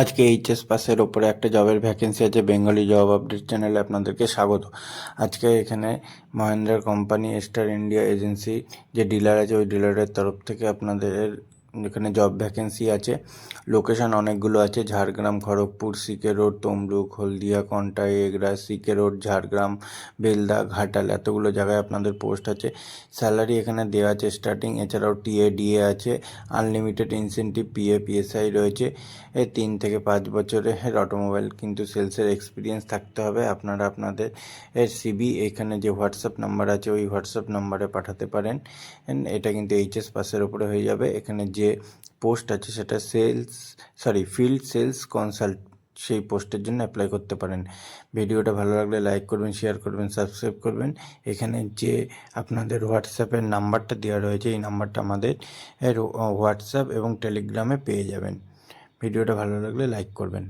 আজকে এইচএস পাসের ওপরে একটা জবের ভ্যাকেন্সি আছে বেঙ্গলি জব আপডেট চ্যানেলে আপনাদেরকে স্বাগত। আজকে এখানে Mahindra company star India agency যে ডিলার আছে, ওই ডিলারের তরফ থেকে আপনাদের এখানে জব ভ্যাকেন্সি আছে। লোকেশন অনেকগুলো আছে। Jhargram, Kharagpur, CK road, Tamluk, Haldia Contai Egra, CK road, Jhargram, Belda, Ghatal এতগুলো জায়গায় আপনাদের পোস্ট আছে। স্যালারি এখানে দেওয়া আছে। স্টার্টিং এছাড়াও টিএ ডিএ আছে। আনলিমিটেড ইনসেন্টিভ পিএ পিএসআই রয়েছে। এই তিন থেকে পাঁচ বছরের অটোমোবাইল কিন্তু সেলসের এক্সপিরিয়েন্স থাকতে হবে। আপনারা আপনাদের এর সিবি এখানে যে হোয়াটসঅ্যাপ নাম্বার আছে, ওই হোয়াটসঅ্যাপ নাম্বারে পাঠাতে পারেন। এটা কিন্তু এইচএস পাসের ওপরে হয়ে যাবে। এখানে যে পোস্ট আছে সেটা sales sorry field sales consult সেই পোস্টের জন্য অ্যাপ্লাই করতে পারেন। ভিডিওটা ভালো লাগলে লাইক করবেন শেয়ার করবেন সাবস্ক্রাইব করবেন। এখানে যে আপনাদের হোয়াটসঅ্যাপের নাম্বারটা দেওয়া রয়েছে, এই নাম্বারটা আমাদের হোয়াটসঅ্যাপ এবং টেলিগ্রামে পেয়ে যাবেন। ভিডিওটা ভালো লাগলে লাইক করবেন।